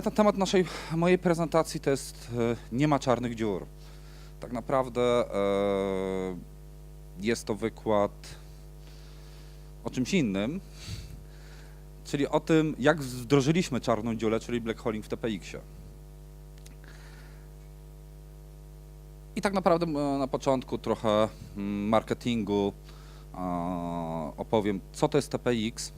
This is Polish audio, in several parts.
te, temat naszej, mojej prezentacji to jest e, nie ma czarnych dziur. Tak naprawdę e, jest to wykład o czymś innym, czyli o tym, jak wdrożyliśmy czarną dziurę, czyli black holing w TPX-ie. I tak naprawdę e, na początku trochę mm, marketingu opowiem, co to jest TPX.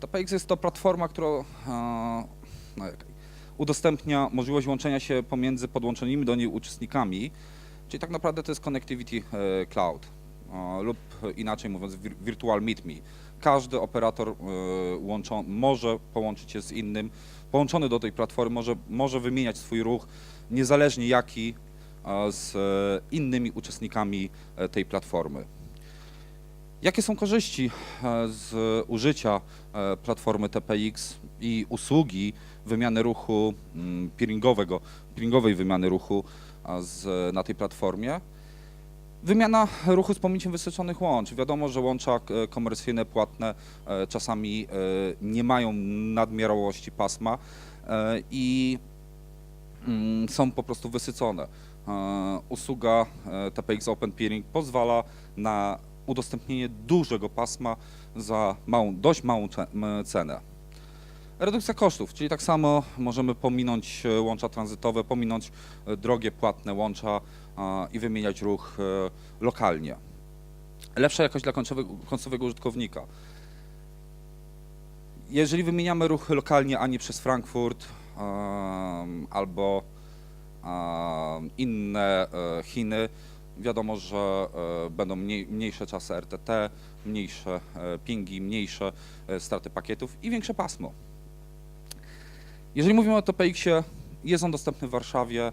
TPX jest to platforma, która udostępnia możliwość łączenia się pomiędzy podłączonymi do niej uczestnikami, czyli tak naprawdę to jest Connectivity e, Cloud lub inaczej mówiąc Virtual Meet Me. Każdy operator e, może połączyć się z innym, połączony do tej platformy może, może wymieniać swój ruch, niezależnie jaki, z e, innymi uczestnikami tej platformy. Jakie są korzyści e, z użycia e, platformy TPX i usługi wymiany ruchu mm, peeringowego, peeringowej wymiany ruchu z, na tej platformie? Wymiana ruchu z pominięciem wysoczonych łącz. Wiadomo, że łącza e, komercyjne, płatne czasami nie mają nadmiarowości pasma i mm, są po prostu wysycone. Usługa TPX Open Peering pozwala na udostępnienie dużego pasma za małą, dość małą cenę. Redukcja kosztów, czyli tak samo możemy pominąć e, łącza tranzytowe, pominąć e, drogie, płatne łącza i wymieniać ruch e, lokalnie. Lepsza jakość dla końcowego, użytkownika. Jeżeli wymieniamy ruch lokalnie, a nie przez Frankfurt albo inne Chiny, wiadomo, że e, będą mniej, mniejsze czasy RTT, mniejsze e, pingi, mniejsze e, straty pakietów i większe pasmo. Jeżeli mówimy o TPX-ie, jest on dostępny w Warszawie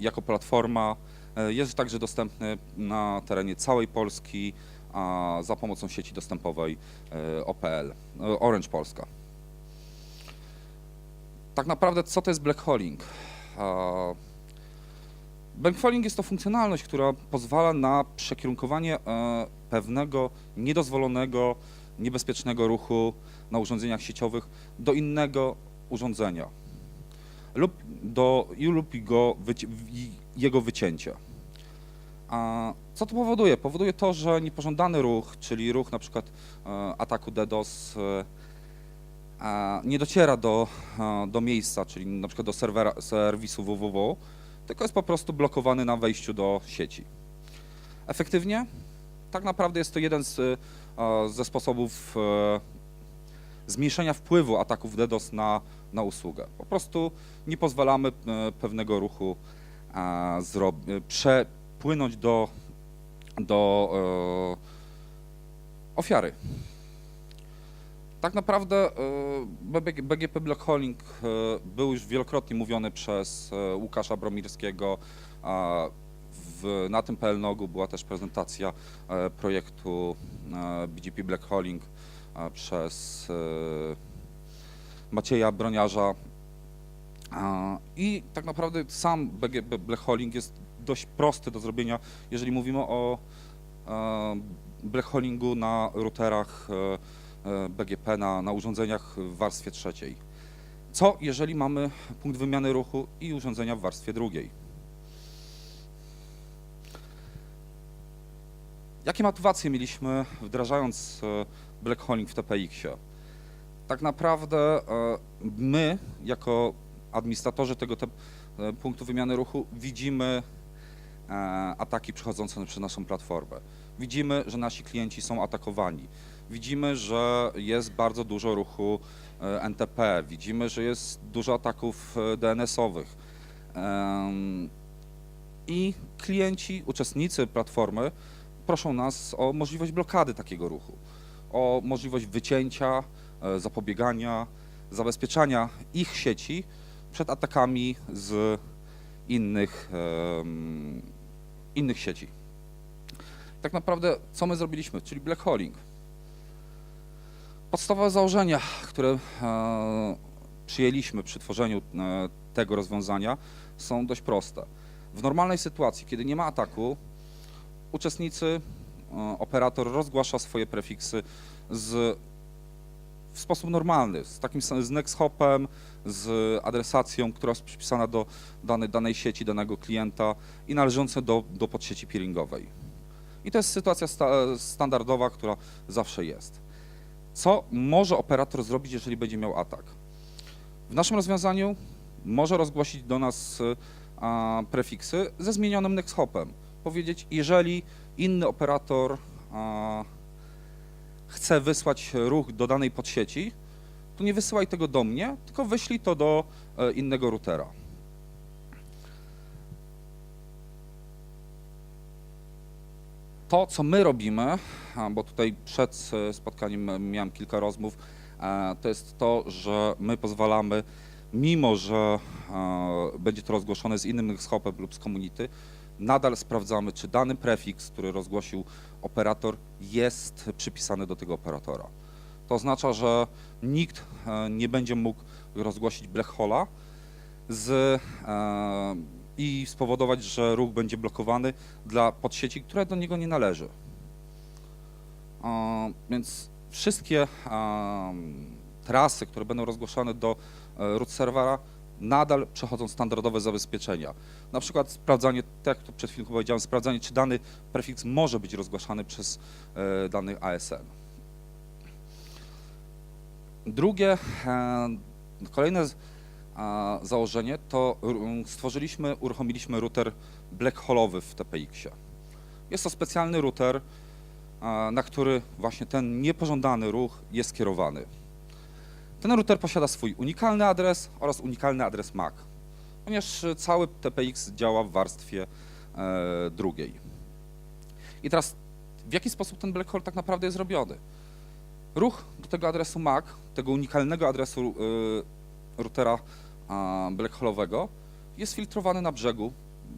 jako platforma. Jest także dostępny na terenie całej Polski za pomocą sieci dostępowej OPL, Orange Polska. Tak naprawdę, co to jest black holing? Holing jest to funkcjonalność, która pozwala na przekierunkowanie e, pewnego niedozwolonego, niebezpiecznego ruchu na urządzeniach sieciowych do innego urządzenia lub, do, lub go wyci- w- jego wycięcia. A co to powoduje? Powoduje to, że niepożądany ruch, czyli ruch na przykład e, ataku DDoS e, nie dociera do, do miejsca, czyli na przykład do serwera, serwisu www, tylko jest po prostu blokowany na wejściu do sieci. Efektywnie? Tak naprawdę jest to jeden z, e, ze sposobów e, zmniejszenia wpływu ataków DDoS na, na usługę. Po prostu nie pozwalamy e, pewnego ruchu przepłynąć do, do ofiary. Tak naprawdę e, BG BGP Black Holing e, był już wielokrotnie mówiony przez e, Łukasza Bromirskiego. W, na tym PLNOG-u była też prezentacja projektu BGP Black Holing e, przez Macieja Broniarza. I tak naprawdę sam BGP Black Holing jest dość prosty do zrobienia, jeżeli mówimy o black holingu na routerach BGP, na, na urządzeniach w warstwie trzeciej. Co jeżeli mamy punkt wymiany ruchu i urządzenia w warstwie drugiej? Jakie motywacje mieliśmy wdrażając e, black holing w TPX-ie? Tak naprawdę e, my, jako administratorzy tego te, e, punktu wymiany ruchu, widzimy e, ataki przechodzące przez naszą platformę. Widzimy, że nasi klienci są atakowani. Widzimy, że jest bardzo dużo ruchu e, NTP. Widzimy, że jest dużo ataków e, DNS-owych. I klienci, uczestnicy platformy proszą nas o możliwość blokady takiego ruchu, o możliwość wycięcia, e, zapobiegania, zabezpieczania ich sieci przed atakami z innych, innych sieci. Tak naprawdę, co my zrobiliśmy, czyli black holing. Podstawowe założenia, które e, przyjęliśmy przy tworzeniu e, tego rozwiązania są dość proste. W normalnej sytuacji, kiedy nie ma ataku, uczestnicy, e, operator rozgłasza swoje prefiksy z w sposób normalny, z takim z next hopem, z adresacją, która jest przypisana do danej, danej sieci, danego klienta i należące do, do podsieci peeringowej. I to jest sytuacja sta, standardowa, która zawsze jest. Co może operator zrobić, jeżeli będzie miał atak? W naszym rozwiązaniu może rozgłosić do nas y, a, prefiksy ze zmienionym next hopem. Powiedzieć, jeżeli inny operator a, chce wysłać ruch do danej podsieci, to nie wysyłaj tego do mnie, tylko wyślij to do e, innego routera. To, co my robimy, bo tutaj przed e, spotkaniem e, miałem kilka rozmów, e, to jest to, że my pozwalamy, mimo że będzie to rozgłoszone z innym schopem lub z community, nadal sprawdzamy, czy dany prefiks, który rozgłosił operator, jest przypisany do tego operatora. To oznacza, że nikt nie będzie mógł rozgłosić black hole'a z, i spowodować, że ruch będzie blokowany dla podsieci, które do niego nie należy. Więc wszystkie trasy, które będą rozgłoszone do e, root serwera, nadal przechodzą standardowe zabezpieczenia. Na przykład sprawdzanie, tak jak tu przed chwilą powiedziałem, sprawdzanie, czy dany prefiks może być rozgłaszany przez e, dany ASN. Drugie, e, kolejne założenie to stworzyliśmy, uruchomiliśmy router blackhole'owy w TPX-ie. Jest to specjalny router, na który właśnie ten niepożądany ruch jest skierowany. Ten router posiada swój unikalny adres oraz unikalny adres MAC, ponieważ e, cały TPX działa w warstwie e, drugiej. I teraz w jaki sposób ten black hole tak naprawdę jest robiony? Ruch do tego adresu MAC, tego unikalnego adresu y, routera a, blackhole'owego jest filtrowany na brzegu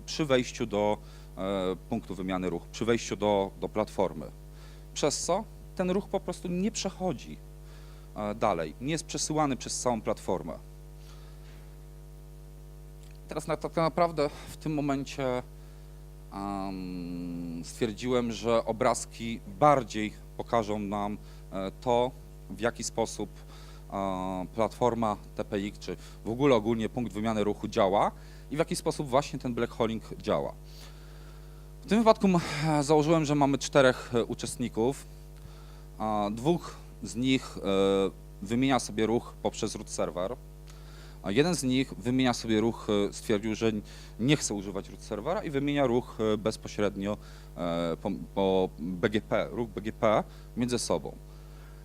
przy wejściu do e, punktu wymiany ruchu, przy wejściu do, do platformy. Przez co ten ruch po prostu nie przechodzi e, dalej, nie jest przesyłany przez całą platformę. Teraz tak naprawdę w tym momencie stwierdziłem, że obrazki bardziej pokażą nam e, to, w jaki sposób platforma TPX, czy w ogóle ogólnie punkt wymiany ruchu działa i w jaki sposób właśnie ten black holing działa. W tym wypadku e, założyłem, że mamy czterech e, uczestników. Dwóch z nich e, wymienia sobie ruch poprzez root server. A jeden z nich wymienia sobie ruch, e, stwierdził, że nie chce używać root serwera i wymienia ruch e, bezpośrednio e, po, po BGP, ruch BGP między sobą.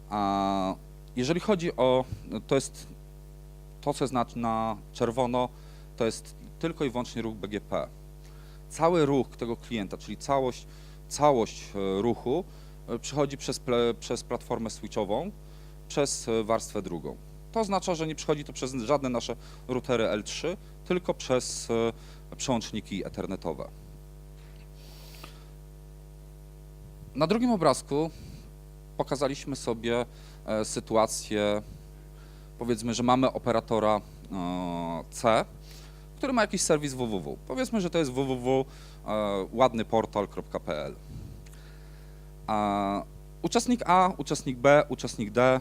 A jeżeli chodzi o, to jest to, co jest na, czerwono, to jest tylko i wyłącznie ruch BGP. Cały ruch tego klienta, czyli całość, całość e, ruchu e, przechodzi przez, przez platformę switchową, przez e, warstwę drugą. To oznacza, że nie przechodzi to przez żadne nasze routery L3, tylko przez przełączniki ethernetowe. Na drugim obrazku pokazaliśmy sobie sytuację, powiedzmy, że mamy operatora e, C, który ma jakiś serwis www. Powiedzmy, że to jest www.ładnyportal.pl. A Uczestnik A, uczestnik B, uczestnik D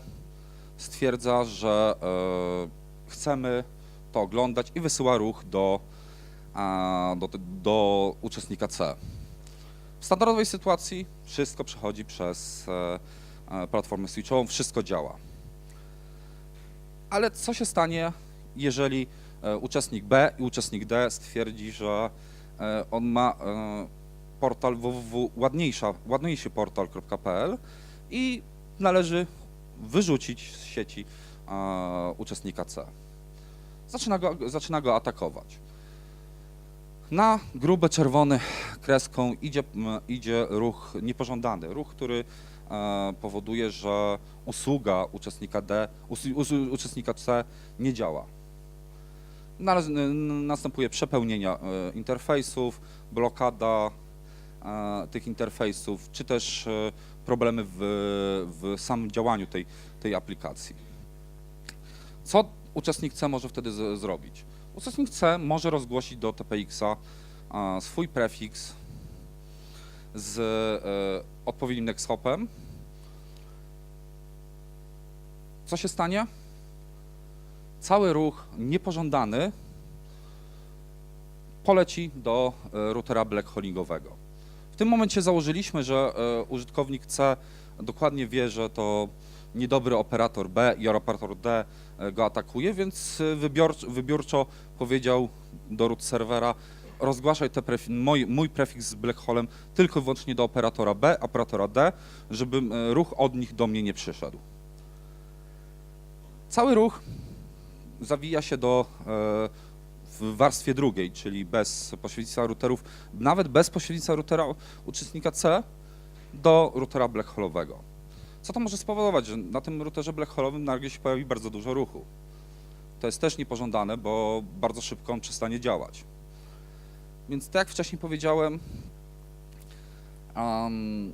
stwierdza, że e, chcemy to oglądać i wysyła ruch do, do, do uczestnika C. W standardowej sytuacji wszystko przechodzi przez e, e, platformę switchową, wszystko działa. Ale co się stanie, jeżeli e, uczestnik B i uczestnik D stwierdzi, że e, on ma e, portal www ładniejszy portal.pl i należy wyrzucić z sieci e, uczestnika C. Zaczyna go, zaczyna go atakować. Na grube czerwony kreską idzie, idzie ruch niepożądany, ruch, który e, powoduje, że usługa uczestnika D, uczestnika C nie działa. Następuje przepełnienia e, interfejsów, blokada e, tych interfejsów, czy też e, problemy w, w samym działaniu tej, tej aplikacji. Co uczestnik C może wtedy z, zrobić? Uczestnik C może rozgłosić do TPX-a swój prefiks z e, odpowiednim next hopem co się stanie? Cały ruch niepożądany poleci do e, routera blackholingowego. W tym momencie założyliśmy, że e, użytkownik C dokładnie wie, że to niedobry operator B i operator D e, go atakuje, więc wybiórczo powiedział do root serwera rozgłaszaj te prefi- mój, mój prefiks z black holem tylko i wyłącznie do operatora B, operatora D, żeby e, ruch od nich do mnie nie przyszedł. Cały ruch zawija się do e, w warstwie drugiej, czyli bez pośrednictwa routerów, nawet bez pośrednictwa routera uczestnika C do routera blackholowego. Co to może spowodować, że na tym routerze blackholowym nagle się pojawi bardzo dużo ruchu. To jest też niepożądane, bo bardzo szybko on przestanie działać. Więc tak jak wcześniej powiedziałem, um,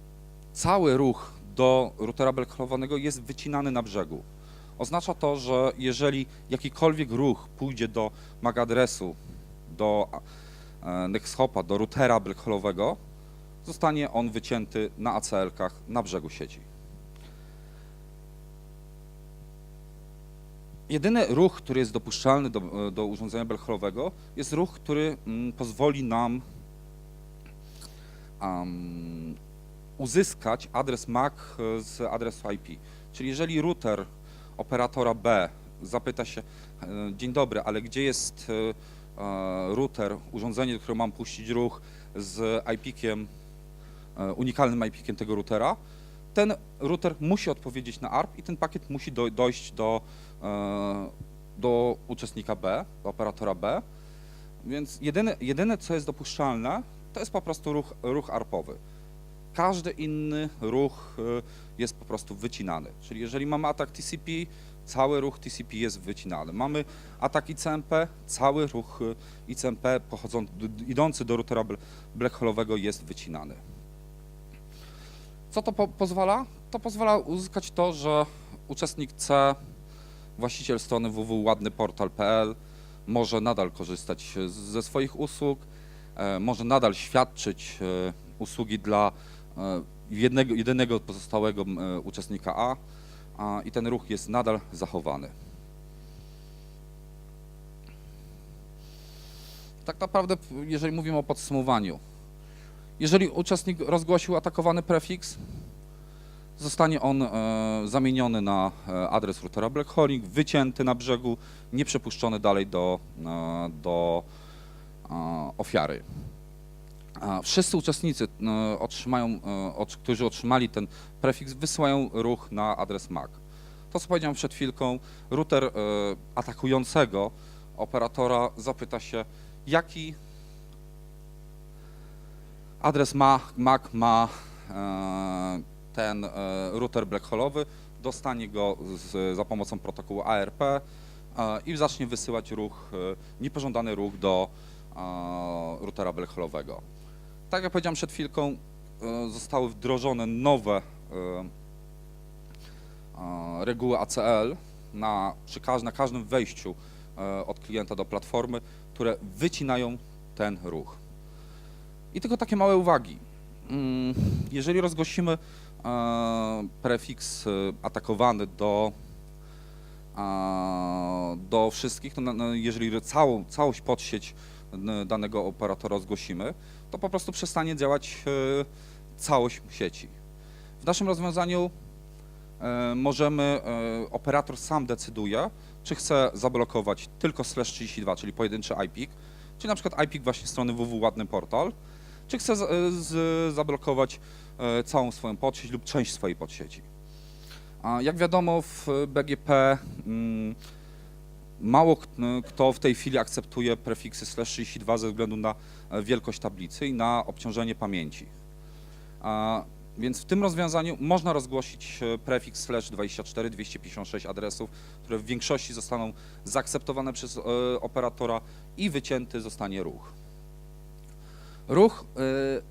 cały ruch do routera blackholowego jest wycinany na brzegu. Oznacza to, że jeżeli jakikolwiek ruch pójdzie do MAC adresu, do e, NextHopa, do routera blackholowego, zostanie on wycięty na ACL-kach na brzegu sieci. Jedyny ruch, który jest dopuszczalny do, do urządzenia blackholowego, jest ruch, który mm, pozwoli nam um, uzyskać adres MAC e, z adresu IP. Czyli jeżeli router operatora B zapyta się, e, dzień dobry, ale gdzie jest e, e, router, urządzenie, do którego mam puścić ruch z IP-kiem, e, unikalnym IP-kiem tego routera, ten router musi odpowiedzieć na ARP i ten pakiet musi do, dojść do, e, do uczestnika B, do operatora B. Więc jedyne, jedyne, co jest dopuszczalne, to jest po prostu ruch, ruch ARPowy. Każdy inny ruch e, jest po prostu wycinany. Czyli jeżeli mamy atak TCP, cały ruch TCP jest wycinany. Mamy atak ICMP, cały ruch e, ICMP pochodzący, idący do routera bl- blackholowego jest wycinany. Co to po pozwala? To pozwala uzyskać to, że uczestnik C, właściciel strony www.ładnyportal.pl może nadal korzystać z- ze swoich usług, e, może nadal świadczyć e, usługi dla e, jednego, jedynego pozostałego e, uczestnika A, a i ten ruch jest nadal zachowany. Tak naprawdę, jeżeli mówimy o podsumowaniu, jeżeli uczestnik rozgłosił atakowany prefiks, zostanie on e, zamieniony na e, adres routera blackholing, wycięty na brzegu, nie przepuszczony dalej do, e, do ofiary. Wszyscy uczestnicy, otrzymają, którzy otrzymali ten prefiks, wysyłają ruch na adres MAC. To, co powiedziałem przed chwilką, router atakującego operatora zapyta się, jaki adres ma, MAC ma e, ten e, router blackhole'owy, dostanie go z, za pomocą protokołu ARP e, i zacznie wysyłać ruch, e, niepożądany ruch do routera blackhole'owego. Tak jak powiedziałem przed chwilką, zostały wdrożone nowe reguły ACL na, przy każ- na każdym wejściu od klienta do platformy, które wycinają ten ruch. I tylko takie małe uwagi. Mm, Jeżeli rozgłosimy prefiks e, atakowany do, e, do wszystkich, to na, na, jeżeli całą, całość podsieć danego operatora zgłosimy, to po prostu przestanie działać e, całość sieci. W naszym rozwiązaniu e, możemy, e, operator sam decyduje, czy chce zablokować tylko slash 32, czyli pojedynczy IPIK, czyli na przykład IPIK właśnie strony www ładny portal, czy chce z, e, z, zablokować e, całą swoją podsieć lub część swojej podsieci. A jak wiadomo w BGP mm, mało kto w tej chwili akceptuje prefiksy slash 32 ze względu na e, wielkość tablicy i na obciążenie pamięci. A, więc w tym rozwiązaniu można rozgłosić prefiks slash 24 256 adresów, które w większości zostaną zaakceptowane przez operatora i wycięty zostanie ruch. Ruch y,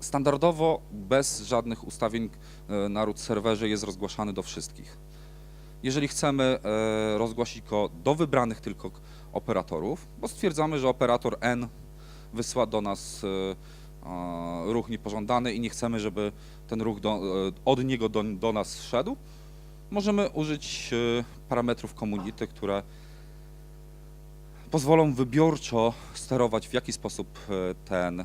standardowo bez żadnych ustawień y, na root serwerze jest rozgłaszany do wszystkich. Jeżeli chcemy y, rozgłosić go do wybranych tylko operatorów, bo stwierdzamy, że operator N wysyła do nas ruch niepożądany i nie chcemy, żeby ten ruch do, od niego do, do nas szedł, możemy użyć parametrów community, które pozwolą wybiorczo sterować, w jaki sposób ten,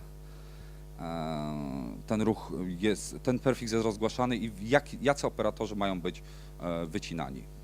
ten ruch jest, ten prefiks jest rozgłaszany i jak, jacy operatorzy mają być e, wycinani.